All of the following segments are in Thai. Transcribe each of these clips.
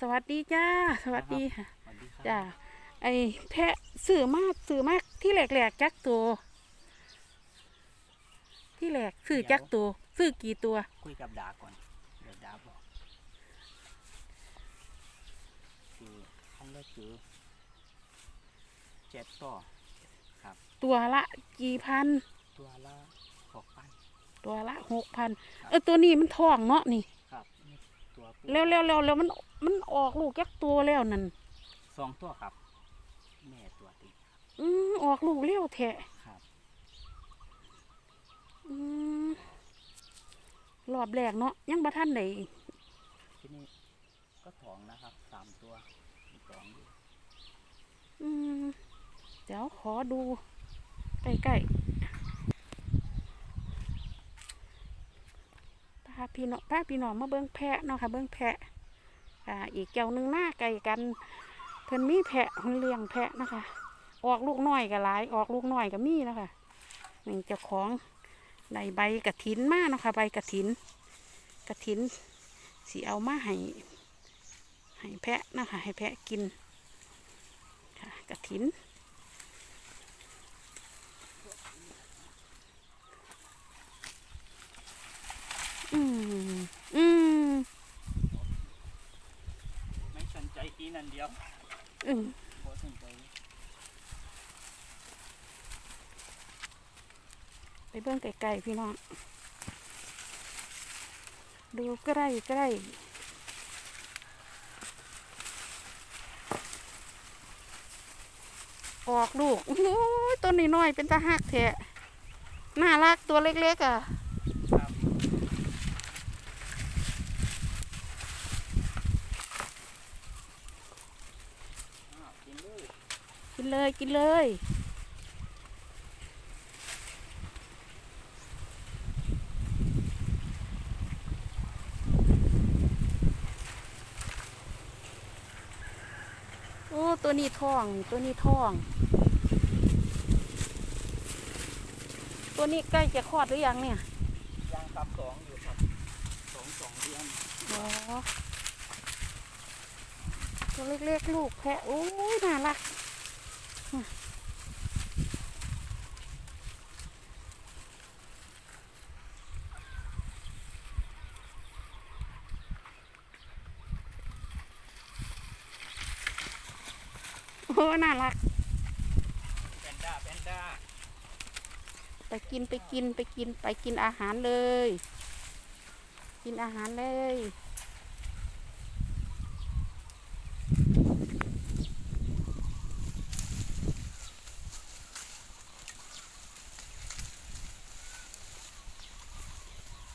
สวัสดีจ้า สวัสดีค่ะสวัสดีครับจ้าไอแพะสื่อมากสื่อมากที่แหลกๆจักตัว ที่แหลกสื่อจักตัวสื่อกี่ตัว คุยกับดาก่อนเดี๋ยวดาบอกคือขั้นแรกคือเจ็ดต่อครับ ตัวละกี่พัน ตัวละหกพันตัวละหกพันเออตัวนี้มันท้องเนาะนี่ครับนี่ ตัวผู้แล้วแล้วแล้วแล้วมันมันออกลูกจักตัวแล้วนั่นสองตัวครับ แม่ตัวติดอืมออกลูกเลี้ยวแทะครับ อืมรอบแรกเนาะยังบ่ทันได้ที่นี่ก็ท้องนะครับสามตัวมีท้องอยู่อืมเดี๋ยวขอดูใกล้ๆ พี่น้องพาพี่น้องมาเบิ้งแพะเนาะค่ะเบิ้งแพะอ่าอีกแก้วหนึ่งหน้าไก่กันเพิ่นมีแพะเพิ่นเลี้ยงแพะนะคะ ออกลูกน้อยก็หลาย ออกลูกน้อยก็มีนะคะนี่เจ้าของได้ใบกระถินมาเนะคะ ใบกระถินกระถินสีเอามาให้ให้แพะนะคะให้แพะกินค่ะกระถิน อืมอืมไม่สนใจอีนั่นเดียวอืมโบสนใจไปเบิ่งไกลๆพี่น้อง ดูใกล้ใกล้ออกลูกโอ้ยต้นนี้น้อยๆเป็นตาหักแทะน่ารักตัวเล็กๆอะ ครับอ้าวกินเลย กินเลยกินเลย โอ้ ตัวนี้ท้อง ตัวนี้ท้อง ตัวนี้ใกล้จะคลอดหรือยังเนี่ย ยังตับสองอยู่ครับสองสองเดือนอ๋อตัวเล็กๆ ลูกแพะ โอ้ยน่ารัก น่ารักแพนด้าแพนด้าไปกินไปกินไปกินไปกินอาหารเลย กินอาหารเลย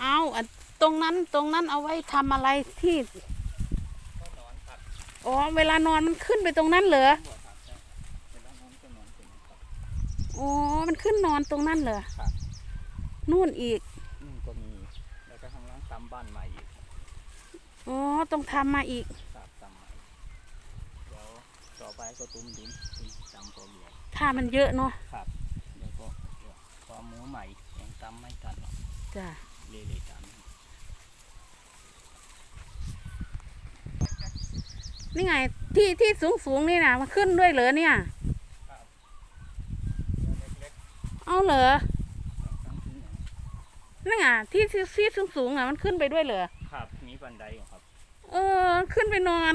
เอาอันตรงนั้นตรงนั้นเอาไว้ทำอะไรที่ก็นอนครับอ๋อ เวลานอนมันขึ้นไปตรงนั้นเหรอ อ๋อ มันขึ้นนอนตรงนั้นเหรอครับ นู่นอีก อืมก็มี แล้วก็ข้างล่างตำบ้านใหม่อีกอ๋อ ต้องทำมาอีกครับตำใหม่เดี๋ยวต่อไปก็ตุ้มดินตุ้มตำตัวใหญ่ถ้ามันเยอะเนาะครับแล้วก็เดี๋ยวพอหมูใหม่ยังตำไม่ทันหรอกจ้ะเละๆตำ นี่ไงที่ที่สูงสูงๆนี่นะมันขึ้นด้วยเหรอเนี่ย ครับเดี๋ยวเล็ก เอาเหรอๆตั้งที่ไหนนั่นไงที่ที่ที่สูงสูงๆอะมันขึ้นไปด้วยเหรอครับมีบันไดอยู่ครับ เออ ขึ้นไปนอน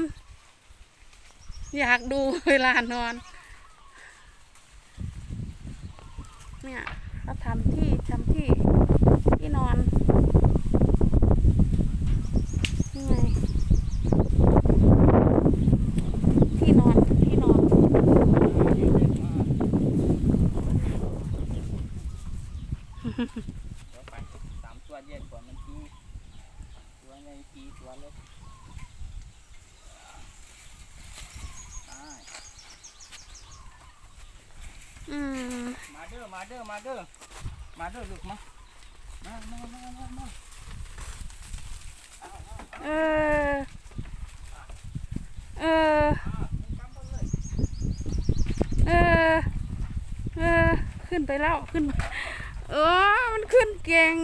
อยากดูเวลานอน เนี่ยเขาทำที่ทำที่ที่นอนนี่ไงที่นอนที่นอน เดี๋ยวไปสามตัวแยกก่อนมันที ตัวใหญ่ทีตัวเล็กไปอืมมาเด้อ มาเด้อ มาเด้อ มาเด้อลูกมา มามามามามาเออ เออตามไปเลยเออ เออ ขึ้นไปแล้ว ขึ้น เออ มันขึ้นเก่ง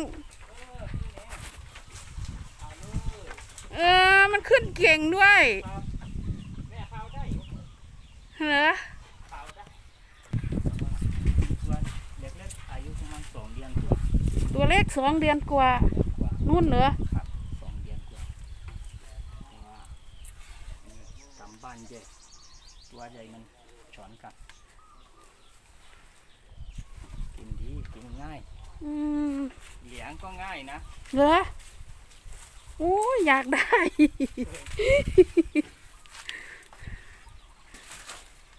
เอาเลย เออ มัน ขึ้นเก่งด้วยครับเหรอขาได้ตัวเล็กๆอายุประมาณสองเดือนกว่าตัวเล็กสองเดือนกว่า นู่นเหรอครับสองเดือนกว่าเพราะว่าตามบ้านเจตัวใหญ่มันช้อนกันกินดี กินง่ายอืมเลี้ยงก็ง่ายนะ เหรอ โอ้ยอยากได้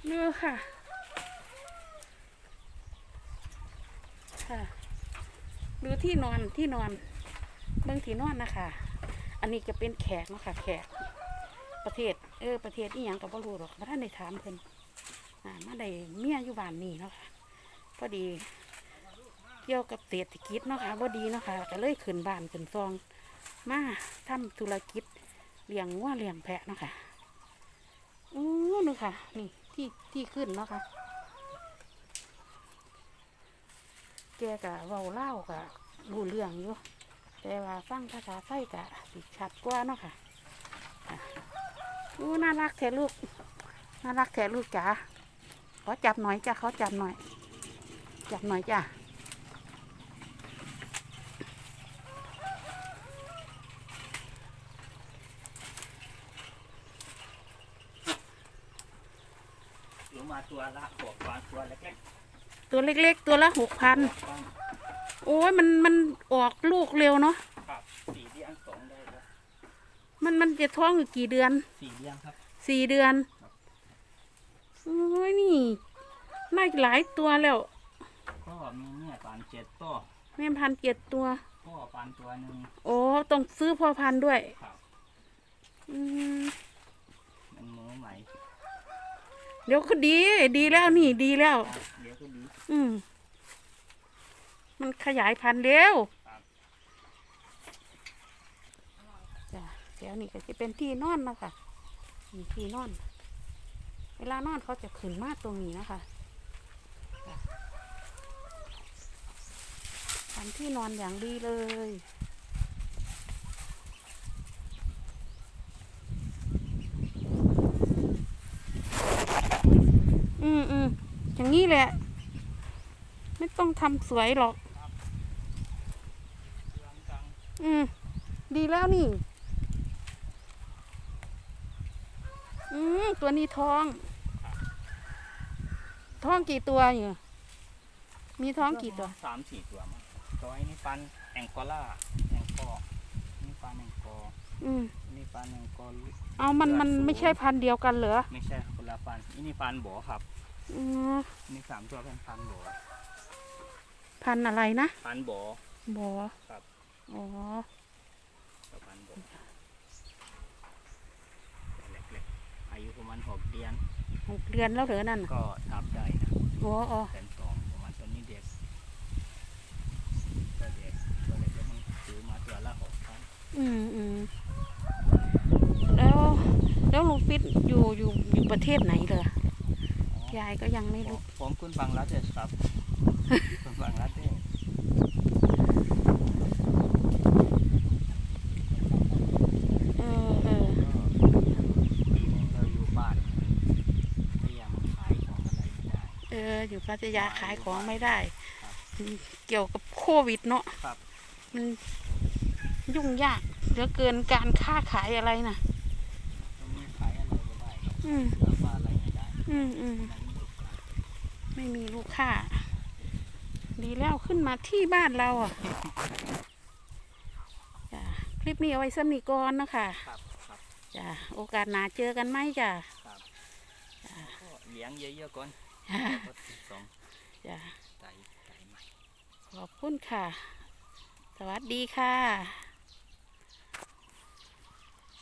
เนื้อค่ะ ค่ะ ดูที่นอนที่นอน เบื้องที่นอนนะคะ อันนี้จะเป็นแขกเนาะค่ะ แขก ประเทศ เออ ประเทศอีหยังกับบ่รู้หรอกพระท่านได้ถามเพิ่นอ่ามาได้เมียอยู่บ้านนี่เนาะค่ะ พอดี เกี่ยวกับเศรษฐกิจเนาะค่ะบ่ดีเนาะค่ะก็เลยขึ้นบ้านขึ้นซอง มาทำธุรกิจเลี้ยงวัวเลี้ยงแพะเนาะค่ะอู้นี่ค่ะ นี่ที่ที่ขึ้นเนาะค่ะแกกะเว้าเล่ากะรู้เรื่องอยู่แต่ว่าฟังภาษาไทยกะสิชัดกว่าเนาะค่ะอะอู้น่ารักแท้ลูกน่ารักแท้ลูกจ๋าขอจับหน่อยจ้ะเขาจับหน่อย จับหน่อยจ้ะ มาตัวละหกพันตัวเล็กตัวเล็ก ๆ ตัวละหกพันๆครับโอ้ยมันมันออกลูกเร็วเนาะครับสี่เดือนสองได้แล้วมันมันจะท้องอยู่กี่เดือนสี่เดือนครับ สี่เดือนโอ้ยนี่น่าจะหลายตัวแล้วก็มีเนี่ยปานเจ็ดตัวแม่พันธุ์เจ็ดตัว พ่อปานตัวหนึ่งโอ้ต้องซื้อพ่อพันธุ์ด้วย ครับอืมมันหมูใหม่ เดี๋ยวก็ดี ดีแล้วนี่ดีแล้ว เดี๋ยวก็ดีอืมมันขยายพันธุ์เร็วจ้ะเดี๋ยวนี่ก็จะเป็นที่นอนนะคะมีที่นอน เวลานอนเขาจะขึ้นมาตรงนี้นะคะจ้ะทำที่นอนอย่างดีเลย อืม อืมอย่างนี้แหละ ไม่ต้องทำสวยหรอกเดือนกลางอืม ดีแล้วนี่ อืม ตัวนี้ท้อง ท้องกี่ตัวอยู่มีท้องกี่ตัวสามสี่ตัวมั้งตัวไอ้นี่ปันแองกอล่าแองกอร์นี่ปันแองกอร์อืมนี่ปันแองกอร์เอามันมันไม่ใช่พันธุ์เดียวกันเหรอ ไม่ใช่ครับคนละปันอันนี่ปันโบครับอื มอันนี่สามตัวเป็นปันโบพันธุ์อะไรนะปันโบบอครับอ๋อกับปันโบเล็กๆอายุประมาณหกเดือนหกเดือนแล้วเหรอนั่นน่ะก็ทับได้นะอ๋ออ๋อเป็นสองประมาณตัวนี้เด็กตัวเด็กตัวเล็กๆมันซื้อมาตัวละหกพันอืมอืมแล้วแล้วลุงฟิตอยู่อยู่อยู่ประเทศไหนเลย ยายก็ยังไม่รู้ผมคุณบังลาเทศครับ คุณบังลาเทศเออเออก็ปีนึงเราอยู่บ้านพยายามขายของอะไรไม่ได้ เออ อยู่พัทยาขายของไม่ได้ครับอืมเกี่ยวกับโควิดเนาะครับ มันยุ่งยากเหลือเกินการค้าขายอะไรน่ะตรงนี้ขายอะไรไม่ได้ครับอืม เสื้อผ้าอะไรไม่ได้อืมอืมมัน ไม่ได้ขายไม่มีลูกค้า ดีแล้วขึ้นมาที่บ้านเราอะจ้ะคลิปนี้เอาไว้สำนีก่อนนะคะครับครับจ้ะโอกาสหน้าเจอกันไหมจ้ะครับก็เลี้ยงเยอะๆก่อนจ้ะแล้วก็สองจ้ะไก่ไก่ใหม่ ขอบคุณค่ะ สวัสดีค่ะ